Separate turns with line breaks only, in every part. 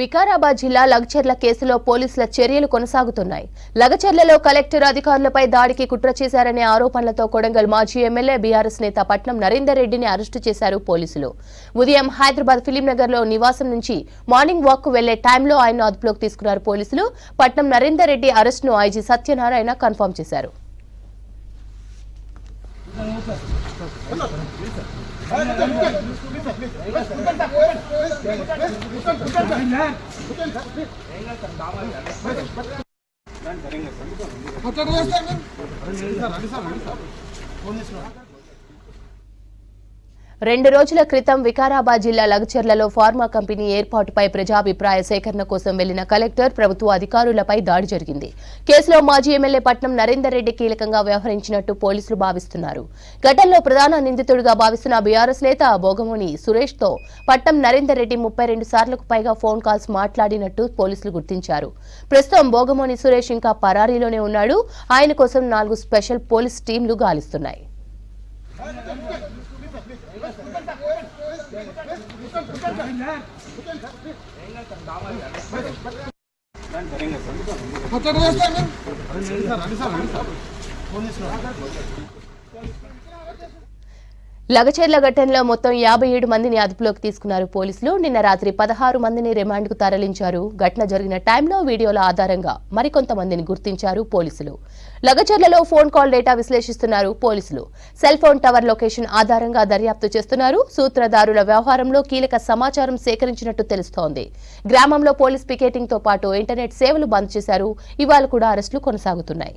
వికారాబాద్ జిల్లా లగచర్ల కేసులో పోలీసుల చర్యలు కొనసాగుతున్నాయి. లగచర్లలో కలెక్టర్ అధికారులపై దాడికి కుట్ర చేశారనే ఆరోపణలతో కొడంగల్ మాజీ ఎమ్మెల్యే బీఆర్ఎస్ నేత పట్నం నరేందర్ రెడ్డిని అరెస్టు చేశారు పోలీసులు. ఉదయం హైదరాబాద్ ఫిలింనగర్లో లో నివాసం నుంచి మార్నింగ్ వాక్కు వెళ్ళే టైంలో ఆయన అదుపులోకి తీసుకున్నారు పోలీసులు. పట్నం నరేందర్ రెడ్డి అరెస్టును ఐజీ సత్యనారాయణ కన్ఫర్మ్ చేశారు. రెండు రెండు రోజుల క్రితం వికారాబాద్ జిల్లా లగచర్లలో ఫార్మా కంపెనీ ఏర్పాటుపై ప్రజాభిప్రాయ సేకరణ కోసం వెళ్ళిన కలెక్టర్ ప్రభుత్వ అధికారులపై దాడి జరిగింది. కేసులో మాజీ ఎమ్మెల్యే పట్నం నరేందర్ రెడ్డి కీలకంగా వ్యవహరించినట్టు పోలీసులు భావిస్తున్నారు. ఘటనలో ప్రధాన నిందితుడిగా భావిస్తున్న బీఆర్ఎస్ నేత బోగమోని సురేష్తో పట్నం నరేందర్ రెడ్డి ముప్పై రెండు సార్లకు పైగా ఫోన్ కాల్స్ మాట్లాడినట్టు పోలీసులు గుర్తించారు. ప్రస్తుతం బోగమోని సురేష్ ఇంకా పరారీలోనే ఉన్నాడు. ఆయన కోసం నాలుగు స్పెషల్ పోలీస్ టీంలు గాలిస్తున్నాయి. సార్ లగచేర్ల ఘటనలో మొత్తం యాభై ఏడు మందిని అదుపులోకి తీసుకున్నారు పోలీసులు. నిన్న రాత్రి పదహారు మందిని రిమాండ్కు తరలించారు. ఘటన జరిగిన టైంలో వీడియోల ఆధారంగా మరికొంతమందిని గుర్తించారు పోలీసులు. లగచర్లలో ఫోన్ కాల్ డేటా విశ్లేషిస్తున్నారు పోలీసులు. సెల్ ఫోన్ టవర్ లొకేషన్ ఆధారంగా దర్యాప్తు చేస్తున్నారు. సూత్రధారుల వ్యవహారంలో కీలక సమాచారం సేకరించినట్టు తెలుస్తోంది. గ్రామంలో పోలీస్ పికెటింగ్తో పాటు ఇంటర్నెట్ సేవలు బంద్ చేశారు. ఇవాళ కూడా అరెస్టులు కొనసాగుతున్నాయి.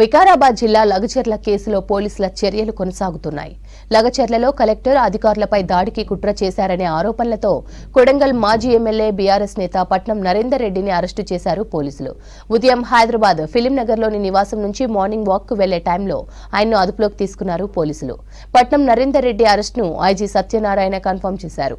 వికారాబాద్ జిల్లా లగచర్ల కేసులో పోలీసుల చర్యలు కొనసాగుతున్నాయి. లగచర్లలో కలెక్టర్ అధికారులపై దాడికి కుట్ర చేశారనే ఆరోపణలతో కొడంగల్ మాజీ ఎమ్మెల్యే బీఆర్ఎస్ నేత పట్నం నరేందర్ రెడ్డిని అరెస్టు చేశారు పోలీసులు. ఉదయం హైదరాబాద్ ఫిలిం నగర్లోని నివాసం నుంచి మార్నింగ్ వాక్కు వెళ్ళే టైంలో ఆయన్ను అదుపులోకి తీసుకున్నారు పోలీసులు. పట్నం నరేందర్ రెడ్డి అరెస్టును ఐజీ సత్యనారాయణ కన్ఫర్మ్ చేశారు.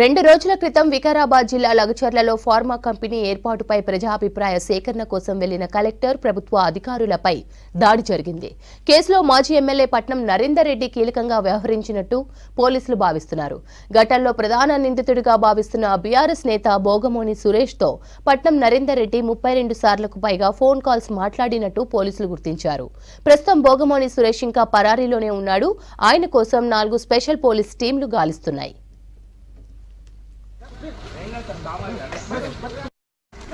రెండు రోజుల క్రితం వికారాబాద్ జిల్లా లగచర్లలో ఫార్మా కంపెనీ ఏర్పాటుపై ప్రజాభిప్రాయ సేకరణ కోసం వెళ్ళిన కలెక్టర్ ప్రభుత్వ అధికారులపై దాడి జరిగింది. కేసులో మాజీ ఎమ్మెల్యే పట్నం నరేందర్ రెడ్డి కీలకంగా వ్యవహరించినట్టు పోలీసులు భావిస్తున్నారు. ఘటనలో ప్రధాన నిందితుడిగా భావిస్తున్న బీఆర్ఎస్ నేత బోగమోని సురేష్తో పట్నం నరేందర్ రెడ్డి ముప్పై రెండు సార్లకు పైగా ఫోన్ కాల్స్ మాట్లాడినట్టు పోలీసులు గుర్తించారు. ప్రస్తుతం బోగమోని సురేష్ ఇంకా పరారీలోనే ఉన్నాడు. ఆయన కోసం నాలుగు స్పెషల్ పోలీస్ టీంలు గాలిస్తున్నాయి.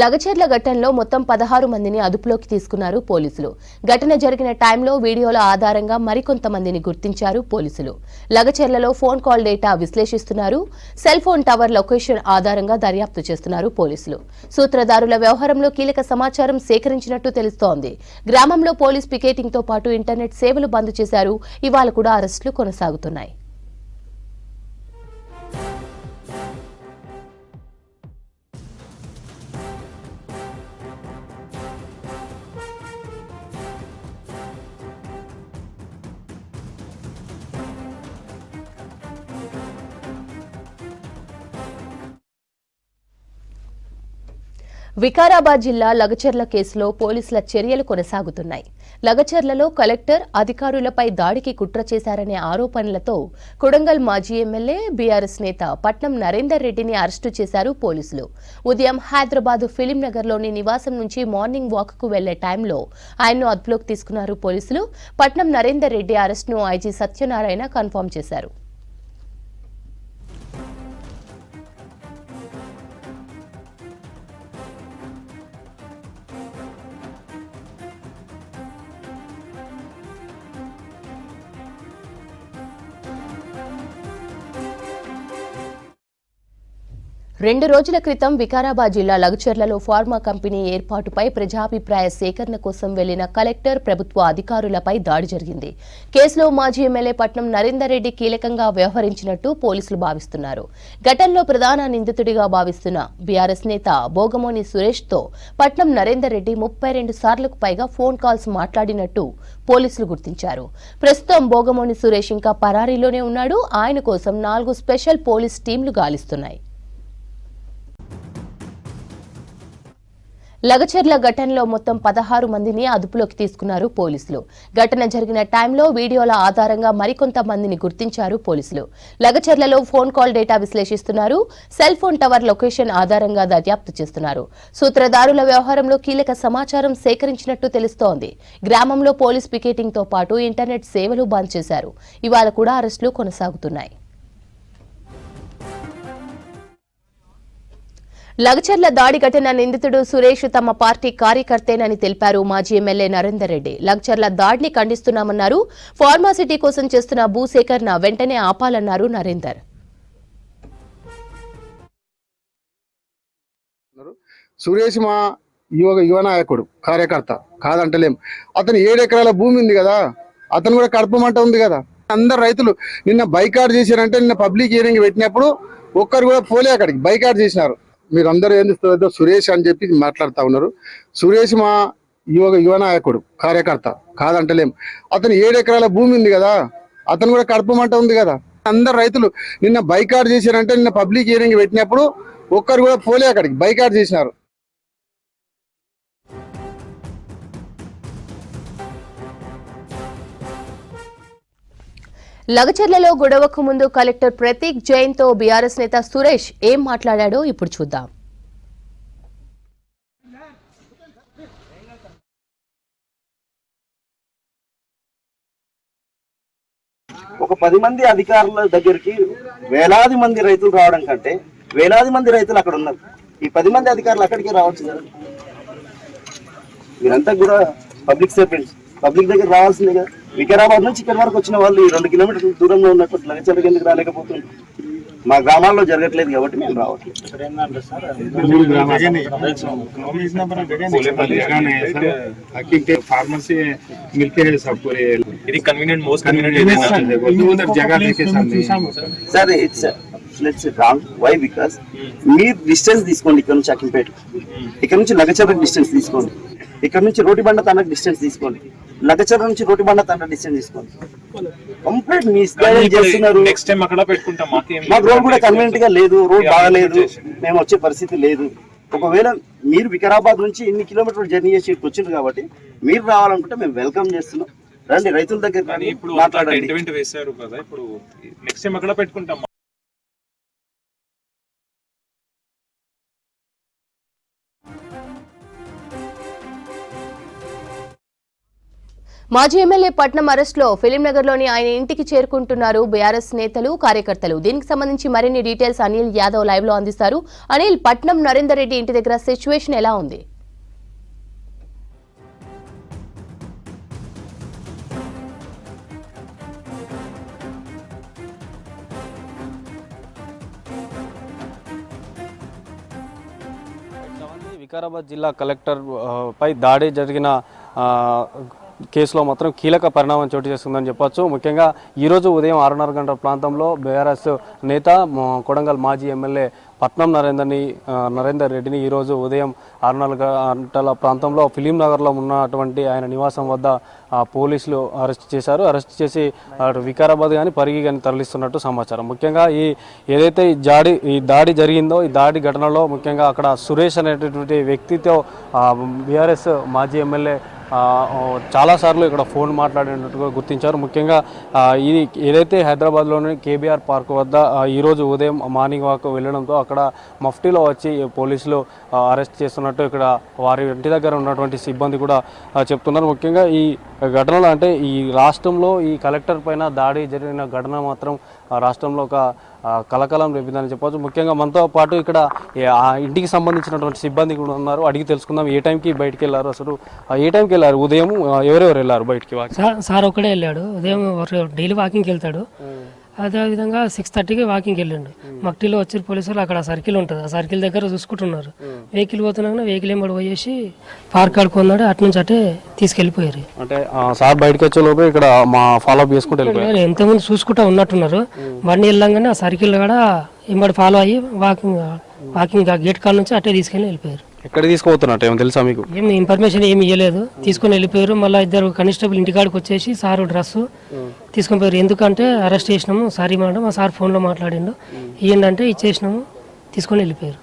లగచర్ల ఘటనలో మొత్తం పదహారు మందిని అదుపులోకి తీసుకున్నారు పోలీసులు. ఘటన జరిగిన టైంలో వీడియోల ఆధారంగా మరికొంతమందిని గుర్తించారు పోలీసులు. లగచర్లలో ఫోన్ కాల్ డేటా విశ్లేషిస్తున్నారు. సెల్ ఫోన్ టవర్ లొకేషన్ ఆధారంగా దర్యాప్తు చేస్తున్నారు పోలీసులు. సూత్రధారుల వ్యవహారంలో కీలక సమాచారం సేకరించినట్టు తెలుస్తోంది. గ్రామంలో పోలీస్ పికెటింగ్తో పాటు ఇంటర్నెట్ సేవలు బంద్ చేశారు. ఇవాళ కూడా అరెస్టులు కొనసాగుతున్నాయి. వికారాబాద్ జిల్లా లగచర్ల కేసులో పోలీసుల చర్యలు కొనసాగుతున్నాయి. లగచర్లలో కలెక్టర్ అధికారులపై దాడికి కుట్ర చేశారనే ఆరోపణలతో కొడంగల్ మాజీ ఎమ్మెల్యే బీఆర్ఎస్ నేత పట్నం నరేందర్ రెడ్డిని అరెస్టు చేశారు పోలీసులు. ఉదయం హైదరాబాద్ ఫిలిం నగర్లోని నివాసం నుంచి మార్నింగ్ వాక్కు వెళ్ళే టైంలో ఆయన్ను అదుపులోకి తీసుకున్నారు పోలీసులు. పట్నం నరేందర్ రెడ్డి అరెస్టును ఐజీ సత్యనారాయణ కన్ఫర్మ్ చేశారు. రెండు రోజుల క్రితం వికారాబాద్ జిల్లా లగుచర్లలో ఫార్మా కంపెనీ ఏర్పాటుపై ప్రజాభిప్రాయ సేకరణ కోసం వెళ్ళిన కలెక్టర్ ప్రభుత్వ అధికారులపై దాడి జరిగింది. కేసులో మాజీ ఎమ్మెల్యే పట్నం నరేందర్ రెడ్డి కీలకంగా వ్యవహరించినట్టు పోలీసులు భావిస్తున్నారు. ఘటనలో ప్రధాన నిందితుడిగా భావిస్తున్న బీఆర్ఎస్ నేత బోగమోని సురేష్తో పట్నం నరేందర్ రెడ్డి ముప్పై రెండు సార్లకు పైగా ఫోన్ కాల్స్ మాట్లాడినట్టు పోలీసులు గుర్తించారు. ప్రస్తుతం బోగమోని సురేష్ ఇంకా పరారీలోనే ఉన్నాడు. ఆయన కోసం నాలుగు స్పెషల్ పోలీస్ టీంలు గాలిస్తున్నాయి. లగచర్ల ఘటనలో మొత్తం పదహారు మందిని అదుపులోకి తీసుకున్నారు పోలీసులు. ఘటన జరిగిన టైంలో వీడియోల ఆధారంగా మరికొంత మందిని గుర్తించారు పోలీసులు. లగచర్లలో ఫోన్ కాల్ డేటా విశ్లేషిస్తున్నారు సెల్ ఫోన్ టవర్ లొకేషన్ ఆధారంగా దర్యాప్తు చేస్తున్నారు. సూత్రధారుల వ్యవహారంలో కీలక సమాచారం సేకరించినట్టు తెలుస్తోంది. గ్రామంలో పోలీస్ పికెటింగ్తో పాటు ఇంటర్నెట్ సేవలు బంద్ చేశారు. ఇవాళ కూడా అరెస్టులు కొనసాగుతున్నాయి. లగచర్ల దాడి ఘటన నిందితుడు సురేష్ తమ పార్టీ కార్యకర్తేనని తెలిపారు మాజీ ఎమ్మెల్యే నరేందర్ రెడ్డి. లగచర్ల దాడిని ఖండిస్తున్నామన్నారు. ఫార్మాసిటీ కోసం చేస్తున్న భూసేకరణ వెంటనే ఆపాలన్నారు నరేందర్.
సురేష్ మా యువ యువ నాయకుడు కార్యకర్త కాదంటలేం. అతను ఏడు ఎకరాల భూమి ఉంది కదా అతను కూడా కడపమంట ఉంది కదా. అందరు రైతులు నిన్న బైకాట్ చేశారంటే నిన్న పబ్లిక్ హియరింగ్ పెట్టినప్పుడు ఒక్కరు కూడా పోలే అక్కడికి బైకాట్ చేసినారు. మీరు అందరూ చేస్తారో సురేష్ అని చెప్పి మాట్లాడుతూ ఉన్నారు. సురేష్ మా యువ యువ నాయకుడు కార్యకర్త కాదంటలేం. అతను ఏడు ఎకరాల భూమి ఉంది కదా అతను కూడా కడపమంట ఉంది కదా. అందరు రైతులు నిన్న బైకాట్ చేశారంటే నిన్న పబ్లిక్ హియరింగ్ పెట్టినప్పుడు ఒక్కరు కూడా పోలే అక్కడికి బైకాట్ చేసినారు.
లగచర్లలో గొడవకు ముందు కలెక్టర్ ప్రతీక్ జైన్తో బీఆర్ఎస్ నేత సురేష్ ఏం మాట్లాడాడో ఇప్పుడు చూద్దాం.
ఒక పది మంది అధికారుల దగ్గరికి వేలాది మంది రైతులు రావడం కంటే వేలాది మంది రైతులు అక్కడ ఉన్నారు. ఈ పది మంది అధికారులు అక్కడికి రావచ్చు కదా మీరంతా కూడా పబ్లిక్ సర్వెంట్స్ పబ్లిక్ దగ్గర రావాల్సిందే కదా వికారాబాద్ నుంచి ఇక్కడ వరకు వచ్చిన వాళ్ళు ఈ రెండు కిలోమీటర్ల దూరంలో ఉన్నట్టు లగచర్లకు ఎందుకు రాలేకపోతుంది మా గ్రామాల్లో జరగట్లేదు కాబట్టి మేము రావట్లేదు
फार्मेसी मिलते हैं सब पूरे
ఇది కన్వీనియంట్ మోస్ట్ కన్వీనియంట్
उधर जगह देखे सामने
sir it's let's wrong why because మీరు డిస్టెన్స్ తీసుకోండి ఇక్కడ నుంచి అకింపేట ఇక్కడ నుంచి లగచర్రకు డిస్టెన్స్ తీసుకోండి ఇక్కడ నుంచి రోటి బండ తండ్రికి డిస్టెన్స్ తీసుకోండి లగచర్ర నుంచి రోటి బండ తండ్రి డిస్టెన్స్ తీసుకోండి కంప్లీట్ మిస్గైడ్ చేస్తున్నారు.
నెక్స్ట్ టైం అక్కడ పెట్టుకుంటాం మాకేం
మాకు రోడ్ కూడా కన్వీనియంట్గా లేదు రోడ్ బాగాలేదు. మేము వచ్చే పరిస్థితి లేదు. ఒకవేళ మీరు వికారాబాద్ నుంచి ఇన్ని కిలోమీటర్లు జర్నీ చేసి ఇక్కడికి వచ్చిండ్రు కాబట్టి మీరు రావాలనుకుంటే మేము వెల్కమ్ చేస్తున్నాం. రండి రైతుల దగ్గర
ఇప్పుడు
మాట్లాడండి.
వేశారు కదా ఇప్పుడు నెక్స్ట్ టైం అక్కడ పెట్టుకుంటాం
మాజీ ఎమ్మెల్యే పట్నం అరెస్టులో ఫిలింనగర్లోని ఆయన ఇంటికి చేరుకుంటున్నారు బీఆర్ఎస్ నేతలు కార్యకర్తలు. దీనికి సంబంధించి మరిన్ని డీటెయిల్స్ అనిల్ యాదవ్ లైవ్లో అందిస్తారు. అనిల్ పట్నం నరేందర్ రెడ్డి ఇంటి దగ్గర సిచ్యువేషన్ ఎలా ఉంది?
వికారాబాద్ జిల్లా కలెక్టర్ పై దాడి జరిగిన కేసులో మాత్రం కీలక పరిణామం చోటు చేసుకుందని చెప్పొచ్చు. ముఖ్యంగా ఈరోజు ఉదయం ఆరున్నర గంటల ప్రాంతంలో బీఆర్ఎస్ నేత కొడంగల్ మాజీ ఎమ్మెల్యే పట్నం నరేందర్ని నరేందర్ రెడ్డిని ఈరోజు ఉదయం ఆరున్నర గంటల ప్రాంతంలో ఫిలిం నగర్లో ఉన్నటువంటి ఆయన నివాసం వద్ద పోలీసులు అరెస్ట్ చేశారు. అరెస్ట్ చేసి అటు వికారాబాద్ కానీ పరిగి కానీ తరలిస్తున్నట్టు సమాచారం. ముఖ్యంగా ఈ ఏదైతే ఈ జాడి ఈ దాడి జరిగిందో ఈ దాడి ఘటనలో ముఖ్యంగా అక్కడ సురేష్ అనేటటువంటి వ్యక్తితో బీఆర్ఎస్ మాజీ ఎమ్మెల్యే చాలాసార్లు ఇక్కడ ఫోన్ మాట్లాడినట్టుగా గుర్తించారు. ముఖ్యంగా ఇది ఏదైతే హైదరాబాద్లోని కేబీఆర్ పార్క్ వద్ద ఈరోజు ఉదయం మార్నింగ్ వాక్ వెళ్ళడంతో అక్కడ మఫ్టీలో వచ్చి పోలీసులు అరెస్ట్ చేస్తున్నట్టు ఇక్కడ వారి ఇంటి దగ్గర ఉన్నటువంటి సిబ్బంది కూడా చెప్తున్నారు. ముఖ్యంగా ఈ ఘటనలో అంటే ఈ రాష్ట్రంలో ఈ కలెక్టర్ పైన దాడి జరిగిన ఘటన మాత్రం రాష్ట్రంలో ఒక కలకలం రేపిందని చెప్పొచ్చు ముఖ్యంగా మనతో పాటు ఇక్కడ ఇంటికి సంబంధించినటువంటి సిబ్బంది కూడా ఉన్నారు. అడిగి తెలుసుకుందాం ఏ టైంకి బయటికి వెళ్ళారు అసలు? ఏ టైంకి వెళ్ళారు? ఉదయం ఎవరెవరు వెళ్ళారు బయటికి? వాకి
సార్ ఒక్కడే వెళ్ళాడు. ఉదయం డైలీ వాకింగ్కి వెళ్తాడు. అదేవిధంగా సిక్స్ థర్టీకి వాకింగ్కి వెళ్ళిండు. మక్టిలో వచ్చి పోలీసులు అక్కడ సర్కిల్ ఉంటుంది. ఆ సర్కిల్ దగ్గర చూసుకుంటున్నారు. వెహికల్ పోతున్నాక వెహికల్ ఏం పోయేసి పార్క్ ఆడుకున్నాడు అటు నుంచి అటే తీసుకెళ్ళిపోయారు.
అంటే సార్ బయటకు వచ్చే లోపు ఇక్కడ మా ఫాలో అప్ చేసుకుంటూ
ఎంతమంది చూసుకుంటా ఉన్నట్టున్నారు. బండి వెళ్ళంగానే ఆ సర్కిల్ కూడా ఎంబడి ఫాలో అయ్యి వాకింగ్ వాకింగ్ ఆ గేట్ కాడ నుంచి అట్టే తీసుకెళ్ళి వెళ్ళిపోయారు.
ఎక్కడ తీసుకుపోతున్నట్టు ఏమో తెలుసా మీకు?
ఏం ఇన్ఫర్మేషన్ ఏమి ఇవ్వలేదు తీసుకొని వెళ్ళిపోయారు. మళ్ళీ ఇద్దరు కానిస్టేబుల్ ఇంటికాడికి వచ్చేసి సారు డ్రెస్ తీసుకొని పోయారు. ఎందుకంటే అరెస్ట్ చేసినాము. సారీ మేడం మా సార్ ఫోన్లో మాట్లాడిండు. ఏంటంటే ఇచ్చేసినాము తీసుకొని వెళ్ళిపోయారు.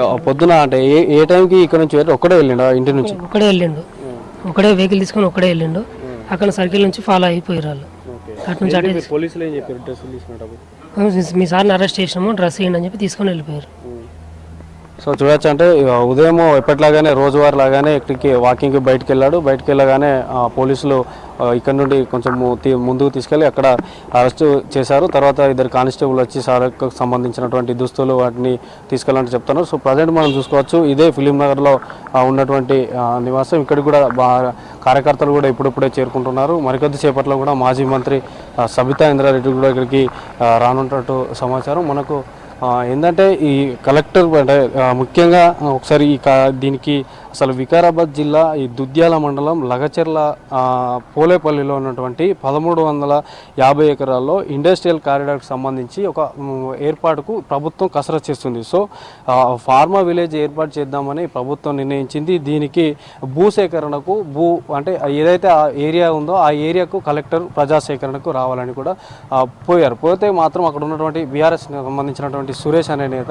ఆ, పొద్దున అంటే ఏ ఏ టైంకి ఇక్కడ నుంచి ఒక్కడే వెళ్ళిండా ఇంటి నుంచి?
ఒకడే వెళ్ళిండు. ఒకడే వెహికల్ తీసుకొని ఒకడే వెళ్ళిండు. అక్కడ సర్కిల్ నుంచి ఫాలో అయిపోయారు వాళ్ళు. అటు నుంచి
పోలీసులు ఏం చెప్పారు? తీసుకునేటప్పుడు?
మీ సార్ని అరెస్ట్ చేసినాము డ్రెస్ ఇవ్వండి అని చెప్పి తీసుకొని వెళ్ళిపోయారు.
సో చూడొచ్చు అంటే ఉదయం ఎప్పటిలాగానే రోజువారి లాగానే ఇక్కడికి వాకింగ్కి బయటకు వెళ్ళాడు. బయటకు వెళ్ళగానే పోలీసులు ఇక్కడ నుండి కొంచెం తీ- ముందుకు తీసుకెళ్ళి అక్కడ అరెస్ట్ చేశారు. తర్వాత ఇద్దరు కానిస్టేబుల్ వచ్చి సార్కు సంబంధించినటువంటి దుస్తులు వాటిని తీసుకెళ్ళాలని చెప్తున్నారు. సో ప్రజెంట్ మనం చూసుకోవచ్చు. ఇదే ఫిలిం నగర్లో ఉన్నటువంటి నివాసం. ఇక్కడ కూడా కార్యకర్తలు కూడా ఇప్పుడిప్పుడే చేరుకుంటున్నారు. మరికొద్ది సేపట్లో కూడా మాజీ మంత్రి సబితా ఇంద్రారెడ్డి కూడా ఇక్కడికి రానున్నట్టు సమాచారం. మనకు ఏంటంటే ఈ కలెక్టర్ అంటే ముఖ్యంగా ఒకసారి ఈ దీనికి అసలు వికారాబాద్ జిల్లా ఈ దుద్యాల మండలం లగచెర్ల పోలేపల్లిలో ఉన్నటువంటి పదమూడు వందల యాభై ఎకరాల్లో ఇండస్ట్రియల్ కారిడార్కి సంబంధించి ఒక ఏర్పాటుకు ప్రభుత్వం కసరత్ చేస్తుంది. సో ఫార్మా విలేజ్ ఏర్పాటు చేద్దామని ప్రభుత్వం నిర్ణయించింది. దీనికి భూసేకరణకు భూ అంటే ఏదైతే ఆ ఏరియా ఉందో ఆ ఏరియాకు కలెక్టర్ ప్రజాసేకరణకు రావాలని కూడా పోయారు. పోతే మాత్రం అక్కడ ఉన్నటువంటి బీఆర్ఎస్ సంబంధించినటువంటి సురేష్ అనే నేత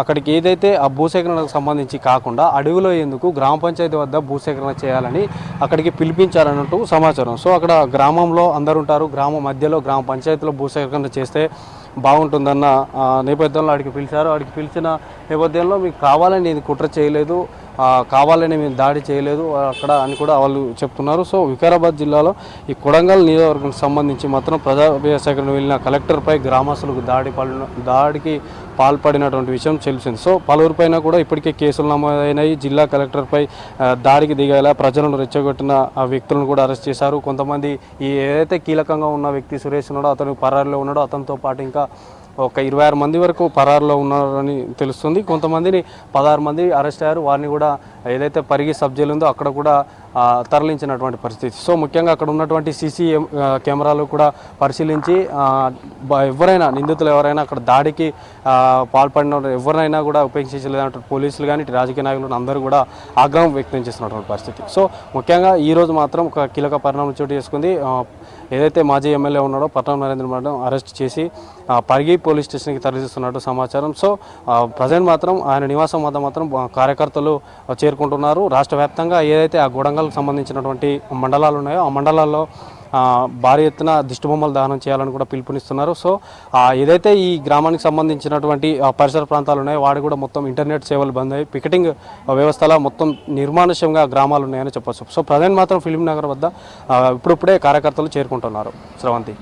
అక్కడికి ఏదైతే ఆ భూసేకరణకు సంబంధించి కాకుండా అడవిలో ఎందుకు గ్రామ పంచాయతీ వద్ద భూసేకరణ చేయాలని అక్కడికి పిలిపించారన్నట్టు సమాచారం. సో అక్కడ గ్రామంలో అందరు ఉంటారు. గ్రామ మధ్యలో గ్రామ పంచాయతీలో భూసేకరణ చేస్తే బాగుంటుందన్న నేపథ్యంలో ఆడికి పిలిచారు. అడిగి పిలిచిన నేపథ్యంలో మీకు కావాలని ఇది కుట్ర చేయలేదు కావాలని మేము దాడి చేయలేదు అక్కడ అని కూడా వాళ్ళు చెప్తున్నారు. సో వికారాబాద్ జిల్లాలో ఈ కొడంగల్ నియోజకవర్గానికి సంబంధించి మాత్రం ప్రజా వెళ్ళిన కలెక్టర్పై గ్రామస్తులకు దాడి పడిన దాడికి పాల్పడినటువంటి విషయం తెలిసింది. సో పలువురిపైన కూడా ఇప్పటికే కేసులు నమోదైనాయి. జిల్లా కలెక్టర్పై దాడికి దిగేలా ప్రజలను రెచ్చగొట్టిన ఆ వ్యక్తులను కూడా అరెస్ట్ చేశారు. కొంతమంది ఈ ఏదైతే కీలకంగా ఉన్న వ్యక్తి సురేష్ ఉన్నాడో అతను పరారిలో ఉన్నాడో అతనితో పాటు ఇంకా ఒక ఇరవై ఆరు మంది వరకు పరారులో ఉన్నారని తెలుస్తుంది. కొంతమందిని పదహారు మంది అరెస్ట్ అయ్యారు. వారిని కూడా ఏదైతే పరిగి సబ్ జైలు ఉందో అక్కడ కూడా తరలించినటువంటి పరిస్థితి. సో ముఖ్యంగా అక్కడ ఉన్నటువంటి సీసీ కెమెరాలు కూడా పరిశీలించి ఎవరైనా నిందితులు ఎవరైనా అక్కడ దాడికి పాల్పడిన ఎవరైనా ఎవరినైనా కూడా ఉపేక్షించలేదంటే పోలీసులు కానీ రాజకీయ నాయకులు అందరూ కూడా ఆగ్రహం వ్యక్తం చేస్తున్నటువంటి పరిస్థితి. సో ముఖ్యంగా ఈరోజు మాత్రం ఒక కీలక పరిణామం చోటు చేసుకుంది. ఏదైతే మాజీ ఎమ్మెల్యే ఉన్నాడో పట్నం నరేంద్ర మేడం అరెస్ట్ చేసి పరిగి పోలీస్ స్టేషన్కి తరలిస్తున్నట్టు సమాచారం. సో ప్రజెంట్ మాత్రం ఆయన నివాసం వద్ద మాత్రం కార్యకర్తలు చేరుకుంటున్నారు. రాష్ట్ర వ్యాప్తంగా ఏదైతే ఆ గోడంగల్కి సంబంధించినటువంటి మండలాలు ఉన్నాయో ఆ మండలాల్లో భారీ ఎత్తున దిష్టిబొమ్మలు దహనం చేయాలని కూడా పిలుపునిస్తున్నారు. సో ఏదైతే ఈ గ్రామానికి సంబంధించినటువంటి పరిసర ప్రాంతాలు ఉన్నాయో వాడి కూడా మొత్తం ఇంటర్నెట్ సేవలు బంద్ అయ్యి పికెటింగ్ వ్యవస్థలో మొత్తం నిర్మానుష్యంగా గ్రామాలు ఉన్నాయని చెప్పొచ్చు. సో ప్రజెంట్ మాత్రం ఫిలిం నగర్ వద్ద ఇప్పుడిప్పుడే కార్యకర్తలు చేరుకుంటున్నారు. స్రవంతి